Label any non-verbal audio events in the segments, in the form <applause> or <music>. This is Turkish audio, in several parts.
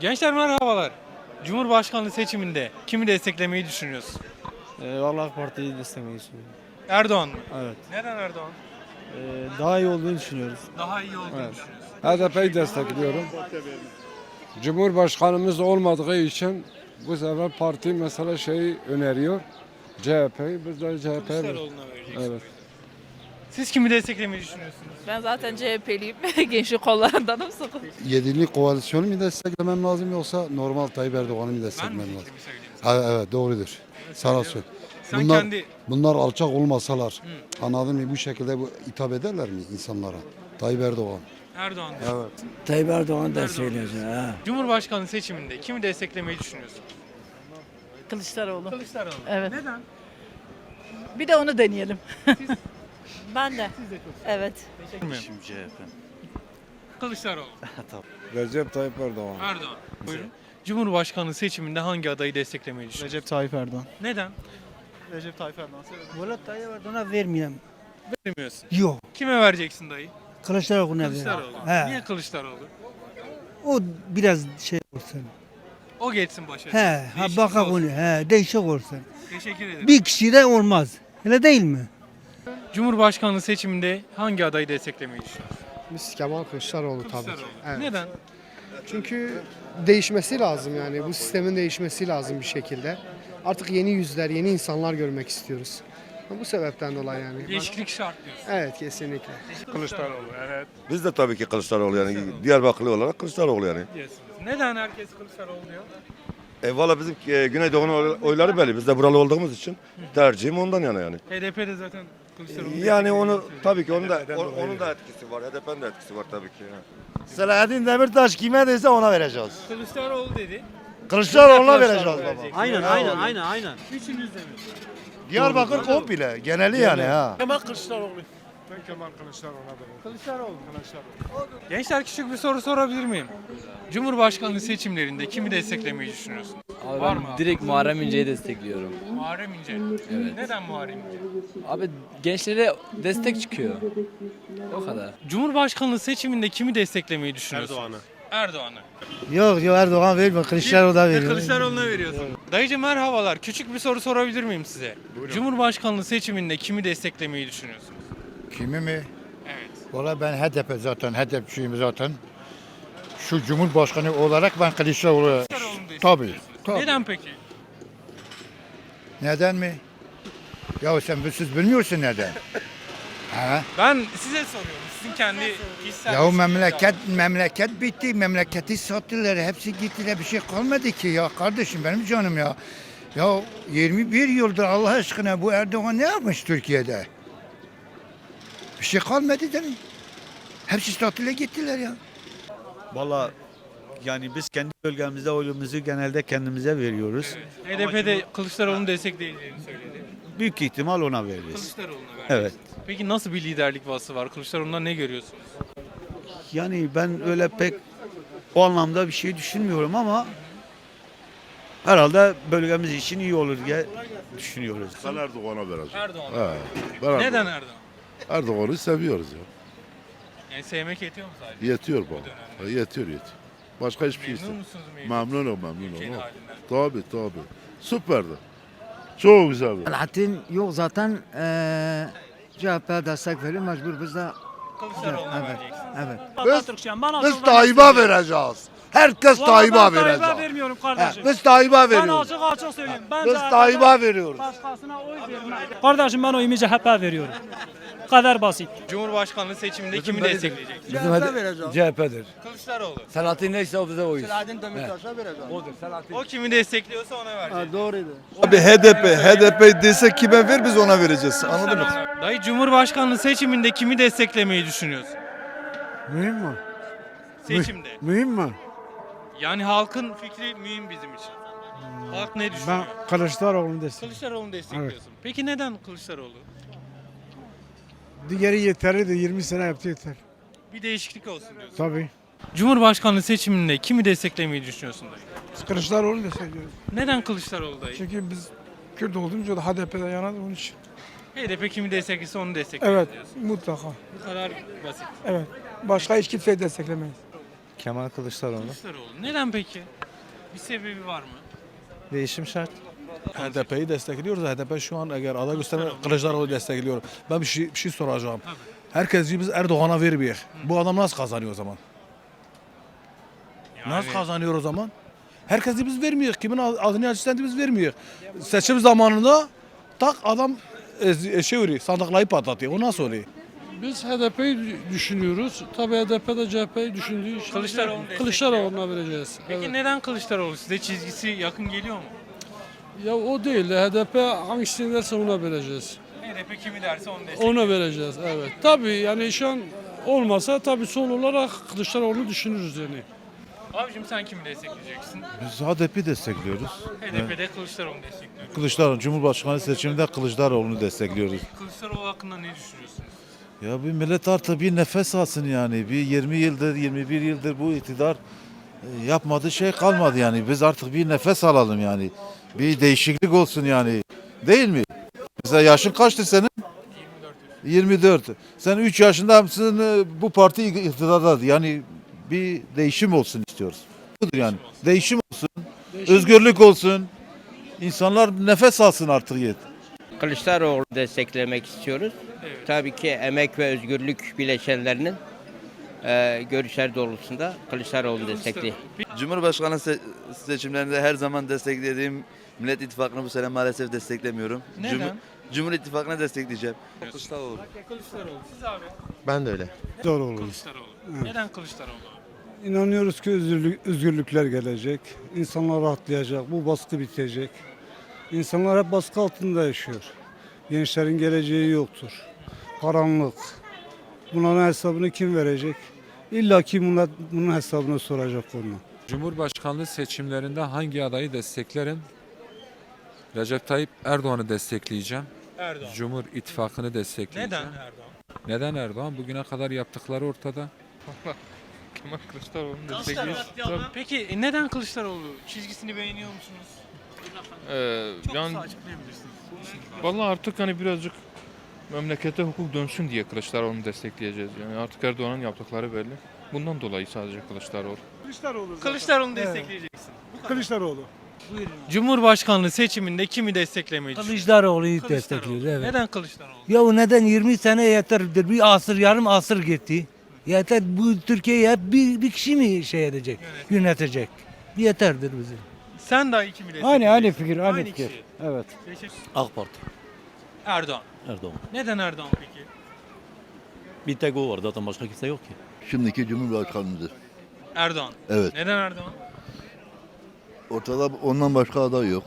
Gençler merhabalar. Cumhurbaşkanlığı seçiminde kimi desteklemeyi düşünüyorsun? Ee, Vallahi AK Parti'yi desteklemeyi düşünüyorum. Erdoğan mı? Evet. Neden Erdoğan? Ee, daha iyi olduğunu düşünüyoruz. Daha iyi olduğunu Evet. düşünüyorsun. HDP'yi destekliyorum. Cumhurbaşkanımız olmadığı için bu sefer parti mesela şeyi öneriyor. CHP'yi biz de CHP'ye Kılıçdaroğlu'na vereceksiniz. Evet. Siz kimi desteklemeyi düşünüyorsunuz? Ben zaten CHP'liyim. <laughs> Gençlik kollarındanım sıkı. Yedili koalisyonu mu desteklemem lazım yoksa normal Tayyip Erdoğan'ı mı desteklemem lazım? fikrimi söyleyeyim? Ha, evet doğrudur. Sana söyle. Sen Bunlar, kendi bunlar alçak olmasalar anladın mı bu şekilde bu hitap ederler mi insanlara? Tayyip Erdoğan. Erdoğan. Evet. Tayyip Erdoğan da söylüyorsun ha. Cumhurbaşkanlığı seçiminde kimi desteklemeyi düşünüyorsun? Kılıçdaroğlu. Kılıçdaroğlu. Evet. Neden? Bir de onu deneyelim. <laughs> ben de. Evet. Bilmiyorum. Kılıçdaroğlu. <laughs> Recep Tayyip Erdoğan. Erdoğan. Buyurun. Cumhurbaşkanlığı seçiminde hangi adayı desteklemeyi düşünüyorsun? Recep Tayyip Erdoğan. Neden? Recep Tayyip Erdoğan. Valla Tayyip Erdoğan'a vermiyorum. Vermiyorsun. Yok. Kime vereceksin dayı? Kılıçdaroğlu'na Kılıçdaroğlu. veriyorum. He. Niye Kılıçdaroğlu? O biraz şey olsun. O geçsin başa. He. Ha Değişiklik baka olsun. onu. He. Değişik olsun. Teşekkür ederim. Bir kişi de olmaz. Öyle değil mi? Cumhurbaşkanlığı seçiminde hangi adayı desteklemeyi düşünüyorsun? Biz Kemal Kılıçdaroğlu tabii ki. Kılıçdaroğlu. Evet. Neden? Çünkü değişmesi lazım yani. Bu sistemin değişmesi lazım bir şekilde. Artık yeni yüzler, yeni insanlar görmek istiyoruz. Bu sebepten dolayı yani. Değişiklik şart diyorsun. Evet kesinlikle. Kılıçdaroğlu evet Biz de tabii ki Kılıçdaroğlu yani Diyarbakırlı olarak Kılıçdaroğlu yani. diyorsunuz. Neden herkes Kılıçdaroğlu diyor? E valla bizim e, Güneydoğu'nun oy- oyları belli. Biz de buralı olduğumuz için tercihim ondan yana yani. HDP de zaten Kılıçdaroğlu. Yani onu tabii ki onun da o- onun da etkisi var. HDP'nin de etkisi var tabii ki. Selahattin Demirtaş kime değilse ona vereceğiz. Kılıçdaroğlu dedi. Kılıçdaroğlu'na vereceğiz baba. Aynen aynen aynen aynen. Üçünüz de mi? Diyarbakır komple, geneli yani ha. Gençler küçük bir soru sorabilir miyim? Cumhurbaşkanlığı seçimlerinde kimi desteklemeyi düşünüyorsun? Abi Var ben mı abi? direkt Muharrem İnce'yi destekliyorum. Muharrem İnce. Evet. Neden Muharrem İnce? Abi gençlere destek çıkıyor. O kadar. Cumhurbaşkanlığı seçiminde kimi desteklemeyi düşünüyorsun? Erdoğan'ı. Erdoğan'ı. Yok yok Erdoğan verme. Kılıçdaroğlu'na Ve Kılıçdaroğlu'na veriyorsun. Dayıcım merhabalar. Küçük bir soru sorabilir miyim size? Cumhurbaşkanlığı seçiminde kimi desteklemeyi düşünüyorsunuz? Kimi mi? Evet. Valla ben HDP zaten, HDP'çiyim zaten. Şu Cumhurbaşkanı olarak ben Kılıçdaroğlu. Tabii, tabii. Neden peki? Neden mi? Ya sen siz bilmiyorsun neden? <laughs> ha? Ben size soruyorum. Sizin kendi kişisel... Ya memleket memleket bitti. Memleketi sattılar. Hepsi gittiler. Bir şey kalmadı ki ya kardeşim benim canım ya. Ya 21 yıldır Allah aşkına bu Erdoğan ne yapmış Türkiye'de? Bir şey kalmadı mi? Hepsi tatile gittiler ya. Valla yani biz kendi bölgemizde oyumuzu genelde kendimize veriyoruz. HDP'de Kılıçdaroğlu'nu destekleyeceğini söyledi. Büyük ihtimal ona veririz. Kılıçdaroğlu'na verdi. Evet. Peki nasıl bir liderlik vasfı var? Kılıçdaroğlu'ndan ne görüyorsunuz? Yani ben öyle pek o anlamda bir şey düşünmüyorum ama herhalde bölgemiz için iyi olur diye düşünüyoruz. Ben Erdoğan'a vereceğim. Erdoğan. Ben Neden Erdoğan? Erdoğan'ı seviyoruz ya. Yani sevmek yetiyor mu sadece? Yetiyor dönemde. bana. Yetiyor yetiyor. Başka hiçbir şey Memnun istemiyorum. musunuz memnun? Memnunum memnunum. Ülkenin Ha. halinden. Tabii tabii. Süperdi. Çok güzel. Selahattin yok zaten eee CHP'ye destek veriyor. Mecbur biz de Kılıçdaroğlu'na Evet. vereceksin. evet. Biz Tayyip'e vereceğiz. Herkes Tayyip'e verecek. vermiyorum He, Biz Tayyip'e veriyoruz. açık söyleyeyim. Ben Biz Tayyip'e veriyoruz. başkasına oy vermem. Kardeşim ben oyumu CHP veriyorum. Bu kadar basit. Cumhurbaşkanlığı seçiminde kimi destekleyecek? CHP'dir. Kılıçdaroğlu. Selahattin neyse o bize oyuz. O kimi destekliyorsa ona verecek. Doğruydu. Abi HDP, HDP dese kime ver biz ona vereceğiz. Anladın mı? Dayı Cumhurbaşkanlığı seçiminde kimi desteklemeyi düşünüyorsun? Mühim mi? Seçimde. Mühim mi? Yani halkın fikri mühim bizim için. Halk ne düşünüyor? Kılıçdaroğlu'nu destek. Kılıçdaroğlu'nu destekliyorsun. Peki neden Kılıçdaroğlu? Diğeri yeterli de 20 sene yaptı yeter. Bir değişiklik olsun diyorsun. Tabii. Cumhurbaşkanlığı seçiminde kimi desteklemeyi düşünüyorsun dayı? Kılıçdaroğlu'nu destekliyoruz. Neden Kılıçdaroğlu dayı? Çünkü biz Kürt olduğumuzda da HDP'den yanadı onun için. HDP kimi desteklese onu destekliyor Evet diyorsun. mutlaka. Bu kadar basit. Evet. Başka hiç kimseyi desteklemeyiz. Kemal Kılıçdaroğlu. Kılıçdaroğlu. Neden peki? Bir sebebi var mı? Değişim şart. HDP'yi destekliyoruz. HDP şu an eğer aday gösterme Kılıçdaroğlu destekliyor. Ben bir şey, bir şey soracağım. Herkes diyor biz Erdoğan'a vermiyor. Bu adam nasıl kazanıyor o zaman? Nasıl kazanıyor o zaman? Herkes biz vermiyor. Kimin adını açırsan biz vermiyor. Seçim zamanında tak adam e, şey oluyor, sandıklayı patlatıyor. O nasıl oluyor? Biz HDP'yi düşünüyoruz. Tabii HDP de CHP'yi düşündüğü için Kılıçdaroğlu'nu destekliyor. Kılıçdaroğlu'na vereceğiz. Peki neden Kılıçdaroğlu? Size çizgisi yakın geliyor mu? Ya o değil de HDP hangisini derse ona vereceğiz. HDP kimi derse onu destekliyor. Ona vereceğiz evet. Tabii yani şu an olmasa tabii son olarak Kılıçdaroğlu'nu düşünürüz yani. Abicim sen kimi destekleyeceksin? Biz HDP destekliyoruz. HDP'de Kılıçdaroğlu'nu destekliyor. Kılıçdaroğlu Cumhurbaşkanı seçiminde Kılıçdaroğlu'nu destekliyoruz. Kılıçdaroğlu hakkında ne düşünüyorsunuz? Ya bir millet artık bir nefes alsın yani. Bir 20 yıldır, 21 yıldır bu iktidar e, yapmadığı şey kalmadı yani. Biz artık bir nefes alalım yani. Bir değişiklik olsun yani. Değil mi? Mesela yaşın kaçtır senin? 24. Sen 3 yaşında mısın e, bu parti iktidardadır. Yani bir değişim olsun istiyoruz. Budur yani. Değişim olsun. Özgürlük olsun. İnsanlar nefes alsın artık yet. Kılıçdaroğlu desteklemek istiyoruz. Tabii ki emek ve özgürlük bileşenlerinin e, görüşler doğrultusunda Kılıçdaroğlu destekli. Cumhurbaşkanı seçimlerinde her zaman desteklediğim Millet İttifakı'nı bu sene maalesef desteklemiyorum. Neden? Cumhur İttifakı'nı destekleyeceğim. Kılıçdaroğlu. Siz abi? Ben de öyle. Kılıçdaroğlu. Neden Kılıçdaroğlu? İnanıyoruz ki özgürlük, özgürlükler gelecek. İnsanlar rahatlayacak. Bu baskı bitecek. İnsanlar hep baskı altında yaşıyor. Gençlerin geleceği yoktur. Karanlık. Bunların hesabını kim verecek? İlla ki bunlar, bunun hesabını soracak onu. Cumhurbaşkanlığı seçimlerinde hangi adayı desteklerim? Recep Tayyip Erdoğan'ı destekleyeceğim. Erdoğan. Cumhur İttifakı'nı destekleyeceğim. Neden Erdoğan? Neden Erdoğan? Bugüne kadar yaptıkları ortada. Kemal Kılıçdaroğlu'nu destekliyoruz. Peki e, neden Kılıçdaroğlu? Çizgisini beğeniyor musunuz? Çok yani kısa açıklayabilirsiniz. vallahi artık hani birazcık memlekete hukuk dönsün diye Kılıçdaroğlu'nu destekleyeceğiz. Yani artık Erdoğan'ın yaptıkları belli. Bundan dolayı sadece Kılıçdaroğlu. Kılıçdaroğlu. Kılıçdaroğlu'nu destekleyeceksin. Kılıçdaroğlu. Cumhurbaşkanlığı seçiminde kimi desteklemeyi düşünüyorsun? Kılıçdaroğlu'yu Kılıçdaroğlu. Neden Kılıçdaroğlu? Ya neden 20 sene yeterdir? Bir asır, yarım asır gitti. Yeter bu Türkiye'yi hep bir, bir kişi mi şey edecek, yönetecek? Yeterdir bizim. Sen daha kimi destekleyeceksin? Aynı aynı fikir, aynı, Aynı fikir. kişi. Evet. Teşekkür- AK Parti. Erdoğan. Erdoğan. Neden Erdoğan peki? Bir tek o var zaten başka kimse yok ki. Şimdiki Cumhurbaşkanımızı. Erdoğan. Evet. Neden Erdoğan? Ortada ondan başka aday yok.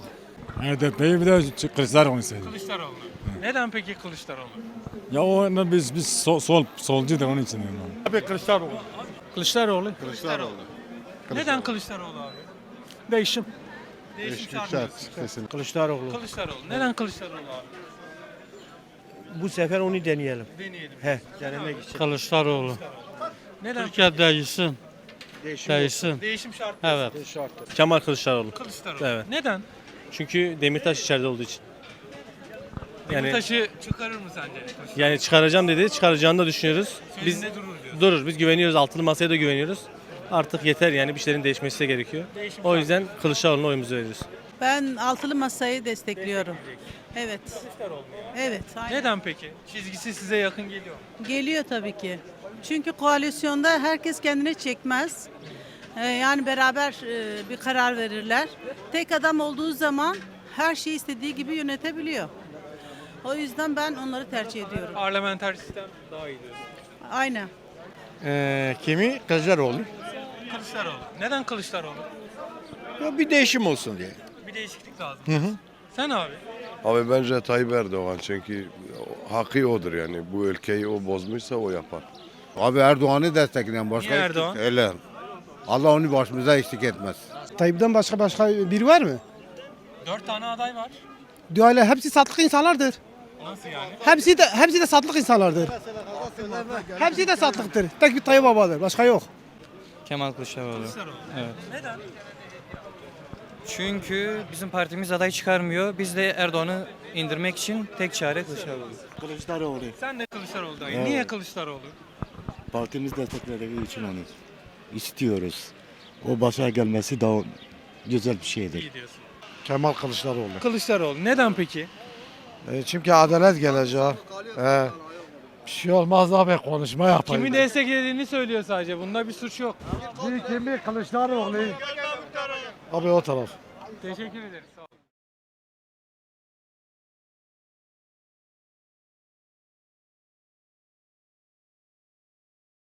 HDP'yi bir de Kılıçdaroğlu seviyor. Kılıçdaroğlu. Neden peki Kılıçdaroğlu? Ya o biz biz sol, sol solcu da onun için. Abi Kılıçdaroğlu. Kılıçdaroğlu. Kılıçdaroğlu. Neden Kılıçdaroğlu abi? Değişim. Değişim şart mı? Kılıçdaroğlu. Kılıçdaroğlu. Neden Kılıçdaroğlu abi? Bu sefer onu deneyelim. Deneyelim. He. Denemek için. Kılıçdaroğlu. Neden? Türkiye değişsin. Değişsin. Değişim şart? Evet. Kemal Kılıçdaroğlu. Kılıçdaroğlu. Evet. Neden? Çünkü Demirtaş içeride olduğu için. Yani- Demirtaş'ı çıkarır mı sence? Yani çıkaracağım dedi. Çıkaracağını da düşünüyoruz. Biz Sözünde durur diyor. durur. Biz güveniyoruz. Altılı masaya da güveniyoruz. Artık yeter yani bir şeylerin değişmesi de gerekiyor. Değişim O yüzden Kılıçdaroğlu'na oyumuzu veriyoruz. Ben altılı masayı destekliyorum. Evet. Evet. aynen. Neden peki? Çizgisi size yakın geliyor mu? Geliyor tabii ki. Çünkü koalisyonda herkes kendine çekmez. Ee, yani beraber e, bir karar verirler. Tek adam olduğu zaman her şeyi istediği gibi yönetebiliyor. O yüzden ben onları tercih ediyorum. Parlamenter sistem daha iyi diyorsun. Aynen. kimi? Kılıçdaroğlu. Kılıçdaroğlu. Neden Kılıçdaroğlu? Ya bir değişim olsun diye. Bir değişiklik lazım. Sen abi. Abi bence Tayyip Erdoğan çünkü hakkı odur yani. Bu ülkeyi o bozmuşsa o yapar. Abi Erdoğan'ı destekleyen başka Niye Erdoğan? kimse- Öyle. Allah onu başımıza eksik etmez. Tayyip'ten başka başka biri var mı? Dört tane aday var. Diyorlar hepsi satlık insanlardır. Nasıl yani? Hepsi de hepsi de satlık insanlardır. Hepsi de satlıktır. Tek bir Tayyip babadır. Başka yok. Kemal Kılıçdaroğlu. Kılıçdaroğlu. Evet. Neden? Çünkü bizim partimiz aday çıkarmıyor. Biz de Erdoğan'ı indirmek için tek çare Kılıçdaroğlu. Kılıçdaroğlu. Sen de Kılıçdaroğlu dayı. Niye Kılıçdaroğlu? Partimiz desteklediği için onu. istiyoruz. O başa gelmesi daha güzel bir şeydir. İyi diyorsun. Kemal Kılıçdaroğlu. Kılıçdaroğlu. Neden peki? E, çünkü adalet gelecek. E, bir şey olmaz abi konuşma yapayım. Kimi desteklediğini söylüyor sadece. Bunda bir suç yok. Kimi Kılıçdaroğlu. Abi o taraf. Teşekkür ederiz.